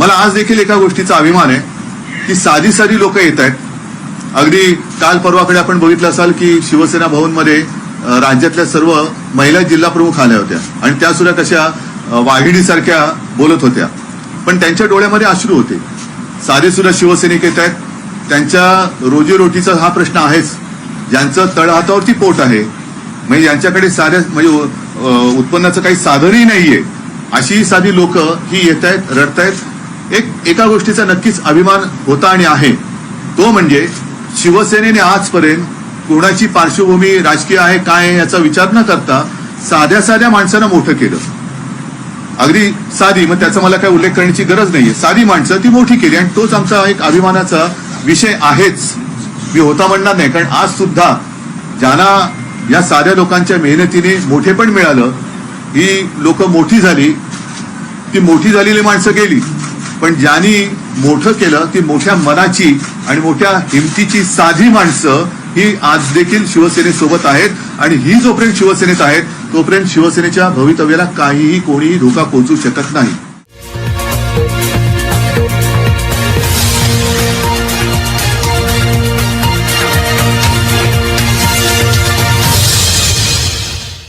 मला आज देखील एका गोष्टीचा अभिमान आहे की साधी साधी लोक येत आहेत. अगदी काल परवाकडे आपण बघितलं असाल की शिवसेना भवनमध्ये राज्यातल्या सर्व महिला जिल्हा प्रमुख आल्या होत्या. आणि त्या सुद्धा कशा वाघिणीसारख्या बोलत होत्या. पण त्यांच्या डोळ्यामध्ये अश्रू होते. साधे सुद्धा शिवसैनिक येत आहेत. त्यांच्या रोजीरोटीचा हा प्रश्न आहेच. ज्यांचं तळहातावरती पोट आहे. म्हणजे यांच्याकडे साध्या म्हणजे उत्पन्नाचं काही साधनही नाहीये अशी साधी लोक ही येत आहेत रडतायत एक एका गोष्टीचा नक्कीच अभिमान होता आणि आहे. तो म्हणजे शिवसेनेने आजपर्यंत कोणाची पार्श्वभूमी राजकीय आहे काय याचा विचार न करता साध्या साध्या माणसांना मोठं केलं. अगदी साधी मग त्याचा मला काही उल्लेख करण्याची गरज नाहीये. साधी माणसं ती मोठी केली आणि तोच आमचा एक अभिमानाचा विषय आहेच. मी होता म्हणणार नाही कारण आज सुद्धा ज्यांना या साध्या लोकांच्या मेहनतीने मोठेपण मिळालं ही लोक मोठी झाली. ती मोठी झालेली माणसं गेली. पण ज्यांनी मोठं केलं ती मोठ्या मनाची आणि मोठ्या हिमतीची साधी माणसं ही आज देखील शिवसेनेसोबत आहेत. आणि ही जोपर्यंत शिवसेनेत आहेत तोपर्यंत शिवसेनेच्या भवितव्याला काहीही कोणीही धोका पोहोचू शकत नाही.